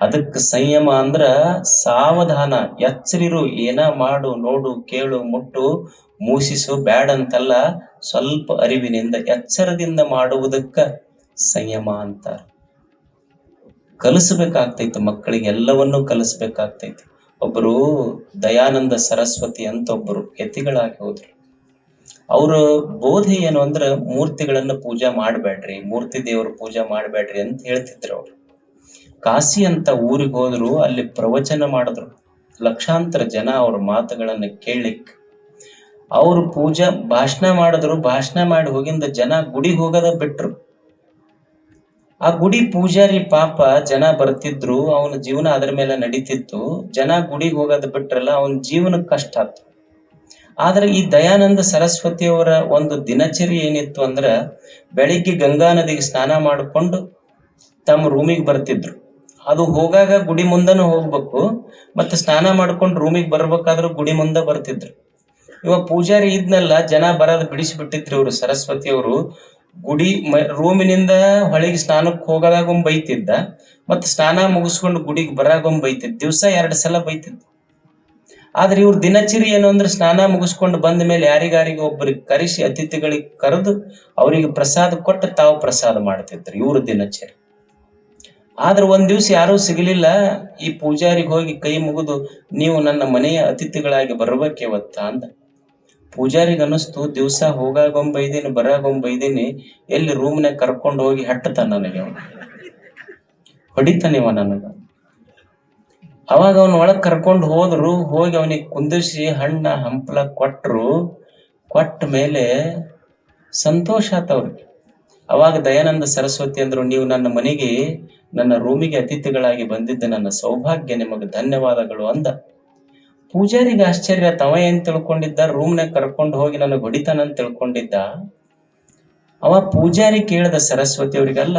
ಅದಕ್ಕೆ ಸಂಯಮ ಅಂದ್ರ ಸಾವಧಾನ, ಎಚ್ಚರಿರು ಏನ ಮಾಡು, ನೋಡು, ಕೇಳು, ಮುಟ್ಟು, ಮೂಸಿಸು ಬ್ಯಾಡ ಅಂತಲ್ಲ ಸ್ವಲ್ಪ ಅರಿವಿನಿಂದ, ಎಚ್ಚರದಿಂದ ಮಾಡುವುದಕ್ಕ ಸಂಯಮ ಅಂತಾರ. ಕಲಿಸ್ಬೇಕಾಗ್ತೈತಿ ಮಕ್ಕಳಿಗೆ, ಎಲ್ಲವನ್ನೂ ಕಲಿಸ್ಬೇಕಾಗ್ತೈತಿ. ಒಬ್ಬರು ದಯಾನಂದ ಸರಸ್ವತಿ ಅಂತ ಒಬ್ಬರು ಯತಿಗಳಾಗಿ ಹೋದ್ರು. ಅವ್ರ ಬೋಧೆ ಏನು ಅಂದ್ರ ಮೂರ್ತಿಗಳನ್ನ ಪೂಜಾ ಮಾಡಬೇಡ್ರಿ ಮೂರ್ತಿ ದೇವರು ಪೂಜಾ ಮಾಡಬೇಡ್ರಿ ಅಂತ ಹೇಳ್ತಿದ್ರು ಅವ್ರು. ಕಾಶಿ ಅಂತ ಊರಿಗೆ ಹೋದ್ರು ಅಲ್ಲಿ ಪ್ರವಚನ ಮಾಡಿದ್ರು. ಲಕ್ಷಾಂತರ ಜನ ಅವ್ರ ಮಾತುಗಳನ್ನ ಕೇಳಿಕ್ ಅವ್ರು ಪೂಜಾ, ಭಾಷಣ ಮಾಡಿದ್ರು, ಭಾಷಣ ಮಾಡಿ ಹೋಗಿಂದ ಜನ ಗುಡಿಗೆ ಹೋಗೋದ ಬಿಟ್ರು. ಆ ಗುಡಿ ಪೂಜಾರಿ ಪಾಪ ಜನ ಬರ್ತಿದ್ರು, ಅವನ ಜೀವನ ಅದರ ಮೇಲೆ ನಡೀತಿತ್ತು. ಜನ ಗುಡಿಗೆ ಹೋಗೋದ್ ಬಿಟ್ರಲ್ಲ, ಅವನ ಜೀವನಕ್ಕೆ ಕಷ್ಟ ಆತು. ಆದ್ರೆ ಈ ದಯಾನಂದ ಸರಸ್ವತಿಯವರ ಒಂದು ದಿನಚರಿ ಏನಿತ್ತು ಅಂದ್ರ, ಬೆಳಿಗ್ಗೆ ಗಂಗಾ ನದಿಗೆ ಸ್ನಾನ ಮಾಡಿಕೊಂಡು ತಮ್ಮ ರೂಮಿಗೆ ಬರ್ತಿದ್ರು. ಅದು ಹೋಗಾಗ ಗುಡಿ ಮುಂದನೂ ಹೋಗ್ಬೇಕು, ಮತ್ತೆ ಸ್ನಾನ ಮಾಡ್ಕೊಂಡು ರೂಮಿಗೆ ಬರ್ಬೇಕಾದ್ರೂ ಗುಡಿ ಮುಂದೆ ಬರ್ತಿದ್ರು. ಇವಾಗ ಪೂಜಾರಿ ಇದ್ನೆಲ್ಲ, ಜನ ಬರೋದ್ ಬಿಡಿಸಿಬಿಟ್ಟಿದ್ರು ಇವರು ಸರಸ್ವತಿ ಅವರು. ಗುಡಿ ರೂಮಿನಿಂದ ಹೊಳಗೆ ಸ್ನಾನಕ್ಕೆ ಹೋಗೋದಾಗ ಒಮ್ಮೆ ಬೈತಿದ್ದ, ಮತ್ತೆ ಸ್ನಾನ ಮುಗಿಸ್ಕೊಂಡು ಗುಡಿಗೆ ಬರಾಗ ಬೈತಿದ್ ಬೈತಿದ್ದ. ದಿವಸ ಎರಡು ಸಲ ಬೈತಿದ್ದ. ಆದ್ರೆ ಇವ್ರ ದಿನಚರಿ ಏನು ಅಂದ್ರೆ ಸ್ನಾನ ಮುಗಿಸ್ಕೊಂಡು ಬಂದ ಮೇಲೆ ಯಾರಿಗಾರಿಗೆ ಒಬ್ಬರಿಗೆ ಕರೆಸಿ ಅತಿಥಿಗಳಿಗೆ ಕರೆದು ಅವರಿಗೆ ಪ್ರಸಾದ ಕೊಟ್ಟು ತಾವು ಪ್ರಸಾದ ಮಾಡ್ತಿದ್ರು ಇವ್ರ ದಿನಚರಿ. ಆದ್ರೆ ಒಂದ್ ದಿವ್ಸ ಯಾರೂ ಸಿಗಲಿಲ್ಲ. ಈ ಪೂಜಾರಿಗೆ ಹೋಗಿ ಕೈ ಮುಗಿದು, ನೀವು ನನ್ನ ಮನೆಯ ಅತಿಥಿಗಳಾಗಿ ಬರ್ಬೇಕು ಇವತ್ತ ಅಂದ. ಪೂಜಾರಿಗೆ ಅನ್ನಿಸ್ತು, ದಿವಸ ಹೋಗಾಗೊಂಬ ಬರಾಗೊಂಬೈದೀನಿ ಎಲ್ಲಿ ರೂಮ್ನಾಗ ಕರ್ಕೊಂಡು ಹೋಗಿ ಹಟ್ಟತಾನ ನನಗೆ ಅವನು. ಹೊಡಿತಾನಿವ ನನಗ. ಅವಾಗ ಅವನ ಒಳಗ್ ಕರ್ಕೊಂಡು ಹೋದ್ರು, ಹೋಗಿ ಅವನಿಗೆ ಕುಂದಿರ್ಸಿ ಹಣ್ಣ, ಹಂಪ್ಲ ಕೊಟ್ರು. ಕೊಟ್ಟ ಮೇಲೆ ಸಂತೋಷ ಆತ ಅವ್ರಿಗೆ. ಅವಾಗ ದಯಾನಂದ ಸರಸ್ವತಿ ಅಂದ್ರು, ನೀವು ನನ್ನ ಮನೆಗೆ, ನನ್ನ ರೂಮಿಗೆ ಅತಿಥಿಗಳಾಗಿ ಬಂದಿದ್ದ ನನ್ನ ಸೌಭಾಗ್ಯ ನಿಮಗೆ ಧನ್ಯವಾದಗಳು ಅಂದ. ಪೂಜಾರಿಗೆ ಆಶ್ಚರ್ಯ, ತವ ಏನ್ ತಿಳ್ಕೊಂಡಿದ್ದ? ರೂಮ್ನ ಕರ್ಕೊಂಡು ಹೋಗಿ ನನಗೆ ಹೊಡಿತಾನ ಅಂತ ತಿಳ್ಕೊಂಡಿದ್ದ. ಅವ ಪೂಜಾರಿ ಕೇಳ್ದ ಸರಸ್ವತಿ ಅವರಿಗೆಲ್ಲ,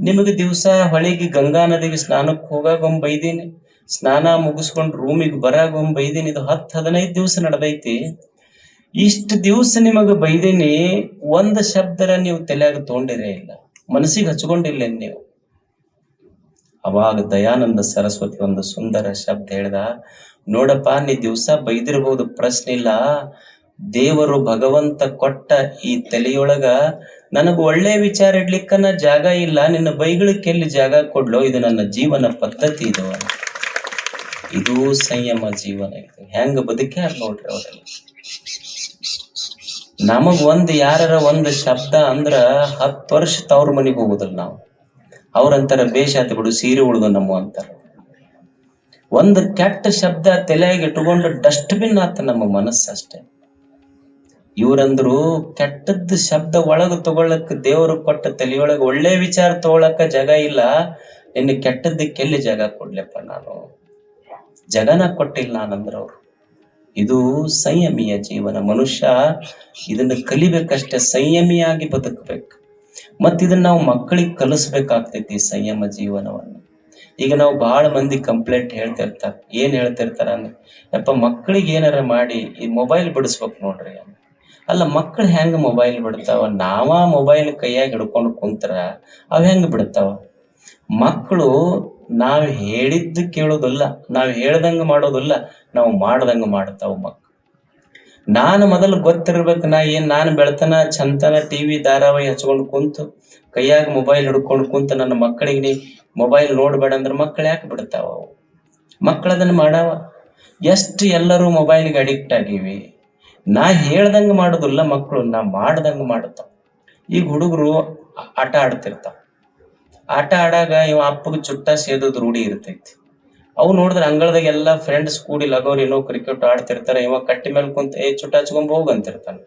ನಿಮಗೆ ದಿವಸ ಹೊಳಿಗೆ ಗಂಗಾ ನದಿಗೆ ಸ್ನಾನಕ್ಕೆ ಹೋಗಾಗೊಂಬ ಬೈದೀನಿ. ಸ್ನಾನ ಮುಗಿಸ್ಕೊಂಡು ರೂಮಿಗೆ ಬರಾಗೊಂಬ ಬೈದೀನಿ. ಇದು ಹತ್ತು ಹದಿನೈದು ದಿವಸ ನಡೆದೈತಿ. ಇಷ್ಟು ದಿವಸ ನಿಮಗೆ ಬೈದೀನಿ, ಒಂದ ಶಬ್ದರ ನೀವು ತಲೆಯಾಗ ತಗೊಂಡಿರೇ ಇಲ್ಲ. ಮನಸ್ಸಿಗೆ ಹಚ್ಕೊಂಡಿಲ್ಲ ನೀವು. ಅವಾಗ ದಯಾನಂದ ಸರಸ್ವತಿ ಒಂದು ಸುಂದರ ಶಬ್ದ ಹೇಳ್ದ, ನೋಡಪ್ಪ, ನೀ ದಿವಸ ಬೈದಿರ್ಬೋದು, ಪ್ರಶ್ನೆ ಇಲ್ಲ. ದೇವರು ಭಗವಂತ ಕೊಟ್ಟ ಈ ತಲೆಯೊಳಗ ನನಗ ಒಳ್ಳೆ ವಿಚಾರ ಇಡ್ಲಿಕ್ಕನ ಜಾಗ ಇಲ್ಲ. ನಿನ್ನ ಬೈಗಳಿಕೆಲ್ಲಿ ಜಾಗ ಕೊಡ್ಲೋ, ಇದು ನನ್ನ ಜೀವನ ಪದ್ಧತಿ ಇದು. ಇದು ಸಂಯಮ ಜೀವನ ಇದು. ಹೆಂಗ ಬದುಕ್ಯಾರ ನೋಡ್ರಿ ಅವರೆಲ್ಲ. ನಮಗ್ ಒಂದ್ ಯಾರರ ಒಂದ್ ಶಬ್ದ ಅಂದ್ರ ಹತ್ತು ವರ್ಷ ತವ್ರ ಮನೆಗೆ ಹೋಗುದಿಲ್ಲ ನಾವು. ಅವ್ರಂತಾರ ಬೇಷ ಆತ ಬಿಡು, ಸೀರೆ ಉಳ್ದು ನಮ್ಮ ಅಂತಾರ. ಒಂದು ಕೆಟ್ಟ ಶಬ್ದ ತಲೆಯಾಗಿ ಇಟ್ಕೊಂಡು ಡಸ್ಟ್ಬಿನ್ ಆತ ನಮ್ಮ ಮನಸ್ಸು ಅಷ್ಟೇ. ಇವ್ರಂದ್ರು ಕೆಟ್ಟದ್ದು ಶಬ್ದ ಒಳಗ ತಗೊಳಕ್, ದೇವರು ಕೊಟ್ಟ ತಲೆಯೊಳಗ ಒಳ್ಳೆ ವಿಚಾರ ತಗೊಳಕ ಜಾಗ ಇಲ್ಲ. ನಿನ್ನ ಕೆಟ್ಟದ್ದಕ್ಕೆಲ್ಲಿ ಜಾಗ ಕೊಡ್ಲಪ್ಪ ನಾನು. ಜಗನ ಕೊಟ್ಟಿಲ್ಲ ನಾನಂದ್ರ ಅವ್ರು. ಇದು ಸಂಯಮಿಯ ಜೀವನ. ಮನುಷ್ಯ ಇದನ್ನ ಕಲಿಬೇಕಷ್ಟೇ, ಸಂಯಮಿಯಾಗಿ ಬದುಕಬೇಕು. ಮತ್ತ ಇದನ್ನ ನಾವು ಮಕ್ಕಳಿಗೆ ಕಲಿಸ್ಬೇಕಾಗ್ತೈತಿ ಸಂಯಮ ಜೀವನವನ್ನು. ಈಗ ನಾವು ಬಹಳ ಮಂದಿ ಕಂಪ್ಲೇಂಟ್ ಹೇಳ್ತಿರ್ತಾರ. ಏನ್ ಹೇಳ್ತಿರ್ತಾರ ಅಂದ್ರೆ, ಯಪ್ಪ ಮಕ್ಕಳಿಗೆ ಏನಾರ ಮಾಡಿ ಈ ಮೊಬೈಲ್ ಬಿಡಿಸ್ಬೇಕು ನೋಡ್ರಿ ಅಲ್ಲ ಮಕ್ಕಳು ಹೆಂಗ ಮೊಬೈಲ್ ಬಿಡ್ತಾವ? ನಾವ ಮೊಬೈಲ್ ಕೈಯಾಗ ಹಿಡ್ಕೊಂಡು ಕುಂತ್ರ ಅವ್ ಹೆಂಗ ಬಿಡ್ತಾವ? ಮಕ್ಕಳು ನಾವ್ ಹೇಳಿದ್ದು ಕೇಳೋದಲ್ಲ, ನಾವು ಹೇಳ್ದಂಗೆ ಮಾಡೋದಲ್ಲ, ನಾವು ಮಾಡ್ದಂಗೆ ಮಾಡ್ತಾವ ಮಕ್ಕಳು ನಾನು ಮೊದಲು ಗೊತ್ತಿರ್ಬೇಕು ನಾ ಏನು, ನಾನು ಬೆಳ್ತನ ಚಂತನ ಟಿವಿ ಧಾರಾವಾಹಿ ಹಚ್ಕೊಂಡು ಕುಂತು, ಕೈಯಾಗ ಮೊಬೈಲ್ ಹಿಡ್ಕೊಂಡು ಕುಂತು ನನ್ನ ಮಕ್ಕಳಿಗೆ ಮೊಬೈಲ್ ನೋಡ್ಬೇಡ ಅಂದ್ರೆ ಮಕ್ಕಳು ಯಾಕೆ ಬಿಡ್ತಾವ ಅವು? ಮಕ್ಕಳು ಅದನ್ನು ಮಾಡಾವ? ಎಷ್ಟು ಎಲ್ಲರೂ ಮೊಬೈಲ್ಗೆ ಅಡಿಕ್ಟ್ ಆಗಿವಿ. ನಾ ಹೇಳ್ದಂಗೆ ಮಾಡೋದಿಲ್ಲ ಮಕ್ಕಳು ನಾ ಮಾಡ್ದಂಗೆ ಮಾಡ್ತಾವ. ಈಗ ಹುಡುಗರು ಆಟ ಆಡ್ತಿರ್ತಾವ. ಆಟ ಆಡಾಗ ಇವ ಅಪ್ಪಗೆ ಚುಟ್ಟ ಸೇದೋದು ರೂಢಿ ಇರ್ತೈತಿ. ಅವು ನೋಡಿದ್ರೆ ಅಂಗಳದಾಗ ಎಲ್ಲಾ ಫ್ರೆಂಡ್ಸ್ ಕೂಡಿ ಲಗೋರಿ, ಏನೋ ಕ್ರಿಕೆಟ್ ಆಡ್ತಿರ್ತಾರೆ, ಇವ ಕಟ್ಟಿ ಮೇಲೆ ಕುಂತ, ಏ, ಚುಟ್ಟ ಹಚ್ಕೊಂಬ ಹೋಗ್ ಅಂತಿರ್ತಾನೆ.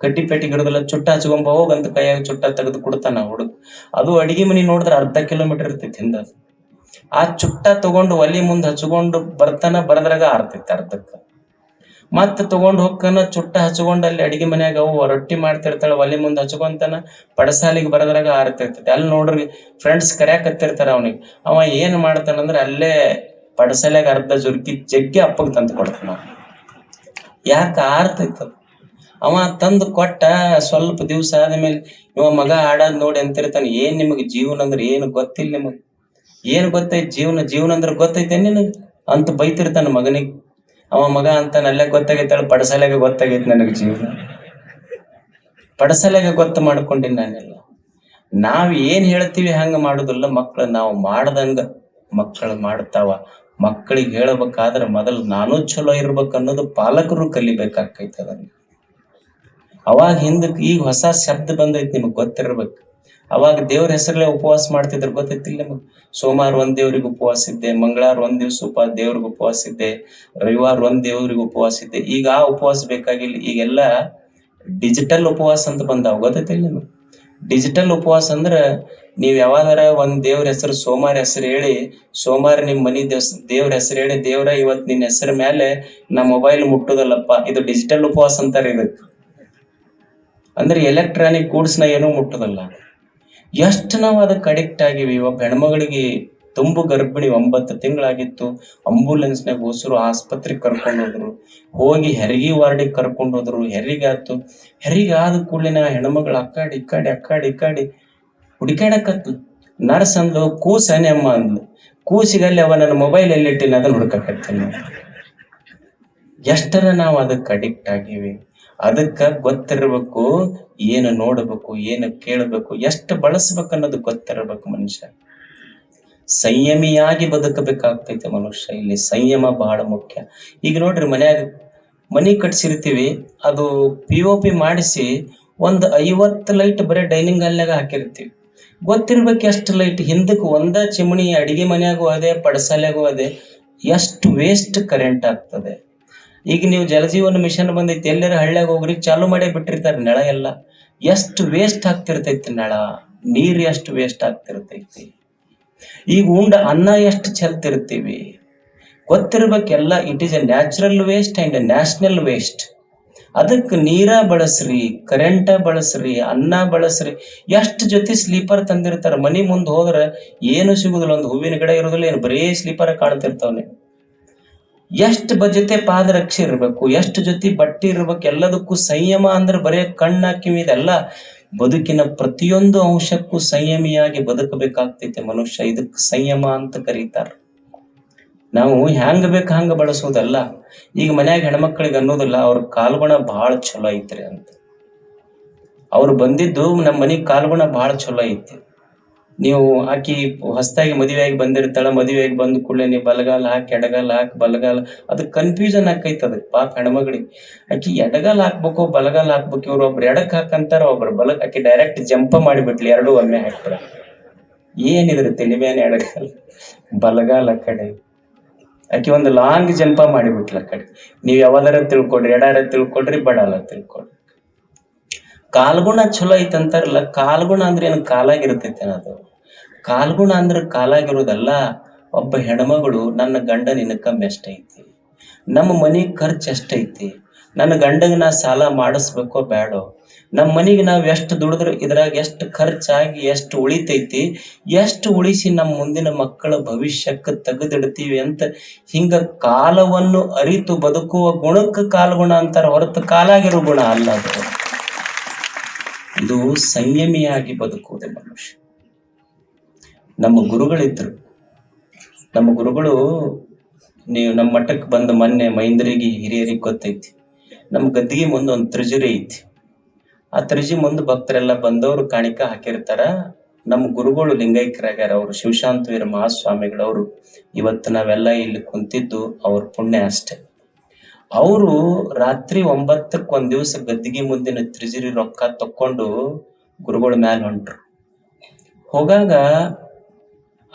ಕಡ್ಡಿ ಪೆಟ್ಟಿ ಗಿಡದಲ್ಲ, ಚುಟ್ಟ ಹಚ್ಕೊಂಬ ಹೋಗ್ ಅಂತ ಕೈಯಾಗ ಚುಟ್ಟ ತೆಗೆದು ಕೊಡ್ತಾನ ಹುಡುಗ ಅದು ಅಡಿಗೆ ಮನಿ ನೋಡಿದ್ರೆ ಅರ್ಧ ಕಿಲೋಮೀಟರ್ ಇರ್ತೈತಿ ಹಿಂದ. ಆ ಚುಟ್ಟ ತಗೊಂಡು ಒಲಿ ಮುಂದೆ ಹಚ್ಕೊಂಡು ಬರ್ತಾನ, ಬರದ್ರಾಗ ಆರ್ತೈತಿ ಅರ್ಧಕ್ಕ. ಮತ್ತ ತಗೊಂಡ್ ಹೊಕ್ಕನ ಚುಟ್ಟ ಹಚ್ಕೊಂಡ್ ಅಲ್ಲಿ ಅಡಿಗೆ ಮನ್ಯಾಗ ಅವು ರೊಟ್ಟಿ ಮಾಡ್ತಿರ್ತಾಳ, ಒಲೆ ಮುಂದೆ ಹಚ್ಕೊಂತಾನ ಪಡಸಾಲಿಗೆ ಬರದ್ರಾಗ ಆರ್ತಿರ್ತೈತಿ. ಅಲ್ಲಿ ನೋಡ್ರಿ ಫ್ರೆಂಡ್ಸ್ ಕರ್ಯಾಕತ್ತಿರ್ತಾರ ಅವನಿಗೆ. ಅವ ಏನ್ ಮಾಡ್ತಾನಂದ್ರ ಅಲ್ಲೇ ಪಡಸಾಲ್ಯಾಗ ಅರ್ಧ ಜುರ್ಕಿ ಜಗ್ಗಿ ಅಪ್ಪಗೆ ತಂದು ಕೊಡ್ತಾನ. ಯಾಕ ಆರ್ತೈತ ಅದು. ಅವ ತಂದು ಕೊಟ್ಟ ಸ್ವಲ್ಪ ದಿವಸ ಆದ್ಮೇಲೆ ಇವ ಮಗ ಆಡೋದ್ ನೋಡಿ ಅಂತಿರ್ತಾನೆ, ಏನ್ ನಿಮಗೆ ಜೀವನ ಅಂದ್ರೆ ಏನು ಗೊತ್ತಿಲ್ಲ ನಿಮಗ್? ಏನ್ ಗೊತ್ತೈತಿ ಜೀವನ? ಜೀವನ ಅಂದ್ರೆ ಗೊತ್ತೈತೆ ನಿನಗೆ? ಅಂತ ಬೈತಿರ್ತಾನ ಮಗನಿಗೆ. ಅವ ಮಗ ಅಂತ ನಲ್ಲೇ ಗೊತ್ತಾಗೈತಾಳ ಪಡಸಲೆಗೆ ಗೊತ್ತಾಗೈತಿ ನನಗೆ ಜೀವನ. ಪಡಸಲೆಗೆ ಗೊತ್ತು ಮಾಡ್ಕೊಂಡಿನಿ ನಾನೆಲ್ಲ. ನಾವ್ ಏನ್ ಹೇಳ್ತೀವಿ ಹಂಗ ಮಾಡುದಿಲ್ಲ, ಮಕ್ಳು ನಾವು ಮಾಡ್ದಂಗ ಮಕ್ಕಳು ಮಾಡ್ತಾವ. ಮಕ್ಕಳಿಗೆ ಹೇಳಬೇಕಾದ್ರೆ ಮೊದಲು ನಾನು ಚಲೋ ಇರ್ಬೇಕು ಅನ್ನೋದು ಪಾಲಕರು ಕಲಿಬೇಕಾಕೈತೆ ಅದನ್ನ. ಅವಾಗ ಹಿಂದಕ್ಕೆ ಈಗ ಹೊಸ ಶಬ್ದ ಬಂದೈತಿ ನಿಮಗೆ ಗೊತ್ತಿರ್ಬೇಕು. ಅವಾಗ ದೇವ್ರ ಹೆಸರಲ್ಲೇ ಉಪವಾಸ ಮಾಡ್ತಿದ್ರು ಗೊತ್ತಿತ್ತಿಲ್ಲ ನಿಮಗೆ? ಸೋಮವಾರ ಒಂದ್ ದೇವ್ರಿಗೆ ಉಪವಾಸ ಇದ್ದೆ ಮಂಗಳವಾರ ಒಂದ್ ದಿವ್ಸ ಉಪ, ದೇವ್ರಿಗೆ ಉಪವಾಸ ಇದ್ದೆ, ರವಿವಾರ ಒಂದ್ ದೇವ್ರಿಗೆ ಉಪವಾಸ ಇದ್ದೆ. ಈಗ ಆ ಉಪವಾಸ ಬೇಕಾಗಿಲ್ಲ, ಈಗೆಲ್ಲ ಡಿಜಿಟಲ್ ಉಪವಾಸ ಅಂತ ಬಂದಾವ ಗೊತ್ತೈತಿಲ್ಲ ನಿಮಗೆ? ಡಿಜಿಟಲ್ ಉಪವಾಸ ಅಂದ್ರ ನೀವ್ ಯಾವಾಗಾರ ಒಂದ್ ದೇವ್ರ ಹೆಸರು ಸೋಮವಾರ ಹೆಸರು ಹೇಳಿ ಸೋಮವಾರ ನಿಮ್ ಮನಿ ದೇವ್ಸ್, ದೇವ್ರ ಹೆಸರು ಹೇಳಿ, ದೇವ್ರ ಇವತ್ ನಿನ್ ಹೆಸರ ಮೇಲೆ ನಾ ಮೊಬೈಲ್ ಮುಟ್ಟುದಲ್ಲಪ್ಪ, ಇದು ಡಿಜಿಟಲ್ ಉಪವಾಸ ಅಂತಾರೆ ಇದಕ್ಕೆ ಅಂದ್ರೆ ಎಲೆಕ್ಟ್ರಾನಿಕ್ ಗೂಡ್ಸ್ನ ಏನೂ ಮುಟ್ಟುದಲ್ಲ. ಎಷ್ಟು ನಾವು ಅದಕ್ಕೆ ಅಡಿಕ್ಟ್ ಆಗಿವಿ? ಒಬ್ಬ ಹೆಣ್ಮಗಳಿಗೆ ತುಂಬು ಗರ್ಭಿಣಿ, ಒಂಬತ್ತು ತಿಂಗಳಾಗಿತ್ತು. ಅಂಬುಲೆನ್ಸ್ನಾಗ ಉಸಿರು ಆಸ್ಪತ್ರೆಗೆ ಕರ್ಕೊಂಡು ಹೋದ್ರು. ಹೋಗಿ ಹೆರಿಗೆ ವಾರ್ಡಿಗೆ ಕರ್ಕೊಂಡು ಹೋದ್ರು. ಹೆರಿಗೆ ಆತು. ಹೆರಿಗೆ ಆದ ಕೂಡಲಿನ ಹೆಣ್ಮಗಳು ಅಕ್ಕಾಡಿ, ಇಕ್ಕಾಡಿ ಅಕ್ಕಾಡಿ, ಇಕ್ಕಾಡಿ ಹುಡುಕಾಡಕತ್ತು ನರ್ಸ್ ಅಂದ್ಲು, ಕೂಸನೆ ಅಮ್ಮ ಅಂದ್ಲು. ಕೂಸಿಗಲ್ಲಿ ಅವ ನನ್ನ ಮೊಬೈಲ್ ಎಲ್ಲಿಟ್ಟಿನ ಅದನ್ನ ಹುಡುಕಕತ್ತೀನಿ. ಎಷ್ಟರ ನಾವು ಅದಕ್ಕೆ ಅಡಿಕ್ಟ್ ಆಗಿವಿ? ಅದಕ್ಕ ಗೊತ್ತಿರಬೇಕು, ಏನು ನೋಡಬೇಕು, ಏನು ಕೇಳಬೇಕು, ಎಷ್ಟು ಬಳಸ್ಬೇಕು ಅನ್ನೋದು ಗೊತ್ತಿರ್ಬೇಕು ಮನುಷ್ಯ. ಸಂಯಮಿಯಾಗಿ ಬದುಕಬೇಕಾಗ್ತೈತೆ ಮನುಷ್ಯ ಇಲ್ಲಿ. ಸಂಯಮ ಬಹಳ ಮುಖ್ಯ. ಈಗ ನೋಡ್ರಿ ಮನ್ಯಾಗ ಮನಿ ಕಟ್ಸಿರ್ತೀವಿ, ಅದು ಪಿ ಒ ಪಿ ಮಾಡಿಸಿ ಒಂದು ಐವತ್ತು ಲೈಟ್ ಬರೀ ಡೈನಿಂಗ್ ಹಾಲ್ನಾಗ ಹಾಕಿರ್ತೀವಿ. ಗೊತ್ತಿರ್ಬೇಕು ಎಷ್ಟು ಲೈಟ್, ಹಿಂದಕ್ಕೆ ಒಂದ ಚಿಮಣಿ ಅಡಿಗೆ ಮನೆಯಾಗೂ ಅದೇ ಪಡಸಾಲೆಗೂ ಅದೇ, ಎಷ್ಟು ವೇಸ್ಟ್ ಕರೆಂಟ್ ಆಗ್ತದೆ. ಈಗ ನೀವು ಜಲಜೀವನ ಮಿಷನ್ ಬಂದೈತಿ, ಎಲ್ಲರ ಹಳ್ಳಿಯಾಗ ಹೋಗ್ರಿ, ಚಾಲು ಮಾಡೇ ಬಿಟ್ಟಿರ್ತಾರೆ ನೆಳ ಎಲ್ಲ. ಎಷ್ಟು ವೇಸ್ಟ್ ಆಗ್ತಿರ್ತೈತಿ ನೆಳ? ನೀರ್ ಎಷ್ಟು ವೇಸ್ಟ್ ಆಗ್ತಿರ್ತೈತಿ? ಈಗ ಉಂಡ ಅನ್ನ ಎಷ್ಟು ಚೆಲ್ತಿರ್ತೀವಿ? ಗೊತ್ತಿರ್ಬೇಕೆಲ್ಲ it is a natural waste and national waste ಅದಕ್ಕೆ ನೀರ ಬಳಸ್ರಿ ಕರೆಂಟ ಬಳಸ್ರಿ, ಅನ್ನ ಬಳಸ್ರಿ, ಎಷ್ಟು ಜೊತೆ ಸ್ಲೀಪರ್ ತಂದಿರ್ತಾರೆ? ಮನಿ ಮುಂದೆ ಹೋದ್ರೆ ಏನು ಸಿಗುದಿಲ್ಲ, ಒಂದು ಹೂವಿನ ಗಿಡ ಇರೋದಿಲ್ಲ, ಏನು ಬರೀ ಸ್ಲೀಪರ್ ಕಾಣ್ತಿರ್ತಾವನೆ. ಎಷ್ಟು ಬಜತೆ ಜೊತೆ ಪಾದರಕ್ಷೆ ಇರಬೇಕು, ಎಷ್ಟು ಜೊತೆ ಬಟ್ಟೆ ಇರ್ಬೇಕು, ಎಲ್ಲದಕ್ಕೂ ಸಂಯಮ ಅಂದ್ರೆ ಬರೇ ಕಣ್ಣ ಕಿವಿ ಇದೆಲ್ಲ ಬದುಕಿನ ಪ್ರತಿಯೊಂದು ಅಂಶಕ್ಕೂ ಸಂಯಮಿಯಾಗಿ ಬದುಕಬೇಕಾಗ್ತೈತೆ ಮನುಷ್ಯ. ಇದಕ್ಕೆ ಸಂಯಮ ಅಂತ ಕರೀತಾರ. ನಾವು ಹ್ಯಾಂಗ ಬೇಕು ಹಂಗ ಬಳಸೋದಲ್ಲ. ಈಗ ಮನ್ಯಾಗ ಹೆಣ್ಮಕ್ಳಿಗೆ ಅನ್ನೋದಿಲ್ಲ, ಅವ್ರ ಕಾಲ್ಗುಣ ಬಹಳ ಚಲೋ ಐತ್ರಿ ಅಂತ. ಅವ್ರು ಬಂದಿದ್ದು ನಮ್ಮ ಮನೆಗ್ ಕಾಲ್ಗುಣ ಬಹಳ ಚಲೋ ಐತಿ. ನೀವು ಆಕಿ ಹೊಸದಾಗಿ ಮದುವೆಯಾಗಿ ಬಂದಿರ್ತಾಳ, ಮದುವೆಯಾಗಿ ಬಂದ ಕೂಡಲೇ ನೀವು ಬಲಗಾಲ ಹಾಕಿ, ಎಡಗಾಲ ಹಾಕಿ, ಬಲಗಾಲ, ಅದು ಕನ್ಫ್ಯೂಷನ್ ಆಕೈತೆ ಅದಕ್ಕೆ, ಪಾಪ ಹೆಣ್ಮಗಳಿಗೆ. ಆಕಿ ಎಡಗಾಲ ಹಾಕ್ಬೇಕು, ಬಲಗಾಲ ಹಾಕ್ಬೇಕು, ಇವ್ರು ಒಬ್ರು ಎಡಕ್ ಹಾಕಂತಾರ, ಒಬ್ರು ಬಲ ಆಕಿ ಡೈರೆಕ್ಟ್ ಜಂಪ ಮಾಡಿಬಿಟ್ಲಿ, ಎರಡೂ ಒಮ್ಮೆ ಹಾಕ್ತಾರ ಏನಿದ್ರ ಮೇಲೆ ಎಡಗಾಲ, ಬಲಗಾಲ ಕಡೆ? ಆಕಿ ಒಂದು ಲಾಂಗ್ ಜಂಪ ಮಾಡಿಬಿಟ್ಲ ಕಡೆ. ನೀವು ಯಾವ್ದಾರ ತಿಳ್ಕೊಡ್ರಿ ಎಡಾರ ತಿಳ್ಕೊಡ್ರಿ ಬಡಾಲ ತಿಳ್ಕೊಡ್ರಿ ಕಾಲ್ಗುಣ ಚಲೋ ಐತೆ ಅಂತಾರಲ್ಲ ಕಾಲ್ಗುಣ ಅಂದ್ರೆ ಏನು ಕಾಲಾಗಿರ್ತೈತೆ ಅದು ಕಾಲ್ಗುಣ ಅಂದ್ರೆ ಕಾಲಾಗಿರೋದಲ್ಲ ಒಬ್ಬ ಹೆಣ್ಮಗಳು, ನನ್ನ ಗಂಡ ಇನ್ಕಮ್ ಎಷ್ಟೈತಿ ನಮ್ಮ ಮನೆ ಖರ್ಚು ಎಷ್ಟೈತಿ ನನ್ನ ಗಂಡಗೆ ನಾ ಸಾಲ ಮಾಡಿಸ್ಬೇಕೋ ಬೇಡೋ ನಮ್ಮ ಮನೆಗೆ ನಾವು ಎಷ್ಟು ದುಡಿದ್ರೆ ಇದ್ರಾಗ ಎಷ್ಟು ಖರ್ಚಾಗಿ, ಎಷ್ಟು ಉಳಿತೈತಿ, ಎಷ್ಟು ಉಳಿಸಿ ನಮ್ಮ ಮುಂದಿನ ಮಕ್ಕಳ ಭವಿಷ್ಯಕ್ಕೆ ತೆಗೆದಿಡ್ತೀವಿ ಅಂತ ಹಿಂಗ ಕಾಲವನ್ನು ಅರಿತು ಬದುಕುವ ಗುಣಕ್ಕೆ ಕಾಲ್ಗುಣ ಅಂತಾರೆ ಹೊರತು ಕಾಲಾಗಿರೋ ಗುಣ ಅಲ್ಲ ಅದು. ಇದು ಸಂಯಮಿಯಾಗಿ ಬದುಕುವುದೇ ಮನುಷ್ಯ ನಮ್ಮ ಗುರುಗಳಿದ್ರು ನಮ್ಮ ಗುರುಗಳು ನೀವು ನಮ್ಮ ಮಠಕ್ಕೆ ಬಂದ ಮೊನ್ನೆ ಮೈಂದ್ರಿಗೆ ಹಿರಿಯರಿಗೆ ಗೊತ್ತೈತಿ. ನಮ್ಮ ಗದ್ದಿಗೆ ಮುಂದೆ ಒಂದು ತ್ರಿಜುರಿ ಐತಿ. ಆ ತ್ರಿಜಿ ಮುಂದೆ ಭಕ್ತರೆಲ್ಲ ಬಂದವರು ಕಾಣಿಕೆ ಹಾಕಿರ್ತಾರ. ನಮ್ಮ ಗುರುಗಳು ಲಿಂಗೈಕ್ಯರಾಗ್ಯಾರ. ಅವರು ಶಿವಶಾಂತವೀರ ವೀರ ಮಹಾಸ್ವಾಮಿಗಳು. ಅವರು ಇವತ್ತು ನಾವೆಲ್ಲ ಇಲ್ಲಿ ಕುಂತಿದ್ದು ಅವ್ರ ಪುಣ್ಯ ಅಷ್ಟೇ. ಅವರು ರಾತ್ರಿ ಒಂಬತ್ತಕ್ಕೆ ಒಂದ್ ದಿವಸ ಗದ್ದಿಗೆ ಮುಂದಿನ ತ್ರಿಜಿರಿ ರೊಕ್ಕ ತಕ್ಕೊಂಡು ಗುರುಗಳ ಮ್ಯಾಲ ಹೊಂಟ್ರು. ಹೋಗಾಗ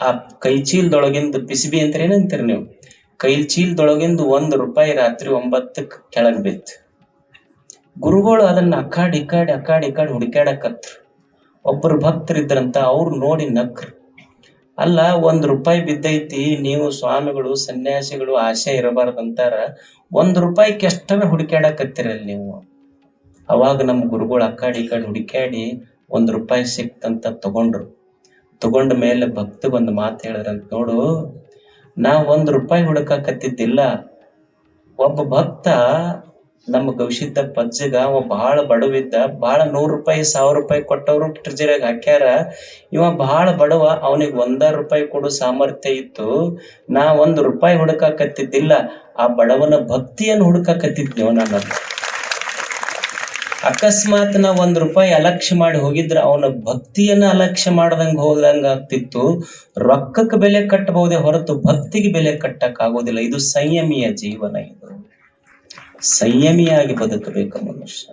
ಆ ಕೈ ಚೀಲದೊಳಗಿಂದ ಬಿಸಿಬಿ ಅಂತ ಏನಂತೀರಿ ನೀವು? ಕೈ ಚೀಲದೊಳಗಿಂದ ಒಂದ್ ರೂಪಾಯಿ ರಾತ್ರಿ ಒಂಬತ್ತಕ್ಕೆ ಕೆಳಗ್ ಬಿತ್ತು. ಗುರುಗಳು ಅದನ್ನ ಅಕ್ಕಾಡಿ, ಇಕ್ಕಾಡಿ ಅಕ್ಕಾಡಿ, ಇಕ್ಕಾಡಿ ಹುಡುಕ್ಯಾಡಕತ್ರು. ಒಬ್ಬರು ಭಕ್ತರಿದ್ರಂತ ಅವ್ರು ನೋಡಿ ನಕ್ರು. ಅಲ್ಲ, ಒಂದ್ ರೂಪಾಯಿ ಬಿದ್ದೈತಿ, ನೀವು ಸ್ವಾಮಿಗಳು, ಸನ್ಯಾಸಿಗಳು ಆಸೆ ಇರಬಾರ್ದಂತಾರ, ಒಂದ್ ರೂಪಾಯಿಗೆ ಎಷ್ಟರ ಹುಡುಕ್ಯಾಡಕತ್ತೀರಲ್ಲ ನೀವು? ಅವಾಗ ನಮ್ಮ ಗುರುಗಳು ಅಕ್ಕಾಡಿ ಈ ಕಡೆ ಹುಡುಕ್ಯಾಡಿ ಒಂದ್ ರೂಪಾಯಿ ಸಿಕ್ತಂತ ತಗೊಂಡ್ರು. ತಗೊಂಡ ಮೇಲೆ ಭಕ್ತ ಒಂದು ಮಾತು ಹೇಳಿದ್ರಂತ ನೋಡು, ನಾ ಒಂದ್ ರೂಪಾಯಿ ಹುಡುಕಾಕತ್ತಿದ್ದಿಲ್ಲ, ಒಬ್ಬ ಭಕ್ತ ನಮ್ಮ ಗವಿಸಿದ್ದ ಪಜ್ಜಗ ಅವ ಬಹಳ ಬಡವಿದ್ದ ಬಹಳ ನೂರು ರೂಪಾಯಿ, ಸಾವಿರ ರೂಪಾಯಿ ಕೊಟ್ಟವರು ಟ್ರೆಜರಿಯಾಗ ಹಾಕ್ಯಾರ. ಇವ ಬಹಳ ಬಡವ, ಅವನಿಗೆ ಒಂದ ರೂಪಾಯಿ ಕೊಡು ಸಾಮರ್ಥ್ಯ ಇತ್ತು. ನಾ ಒಂದು ರೂಪಾಯಿ ಹುಡುಕಾಕತ್ತಿದ್ದಿಲ್ಲ, ಆ ಬಡವನ ಭಕ್ತಿಯನ್ನು ಹುಡುಕಾಕತ್ತಿದ್ನೇವ ನಾನು ಅಕಸ್ಮಾತ್ ನಾ ಒಂದ್ ರೂಪಾಯಿ ಅಲಕ್ಷ್ಯ ಮಾಡಿ ಹೋಗಿದ್ರ, ಅವನ ಭಕ್ತಿಯನ್ನ ಅಲಕ್ಷ್ಯ ಮಾಡ್ದಂಗ ಹೋದಂಗ ಆಗ್ತಿತ್ತು. ರೊಕ್ಕಕ್ಕೆ ಬೆಲೆ ಕಟ್ಟಬಹುದೇ ಹೊರತು ಭಕ್ತಿಗೆ ಬೆಲೆ ಕಟ್ಟಕ್ಕಾಗೋದಿಲ್ಲ. ಇದು ಸಂಯಮಿಯ ಜೀವನ ಇದು. ಸಂಯಮಿಯಾಗಿ ಬದುಕಬೇಕು ಮನುಷ್ಯ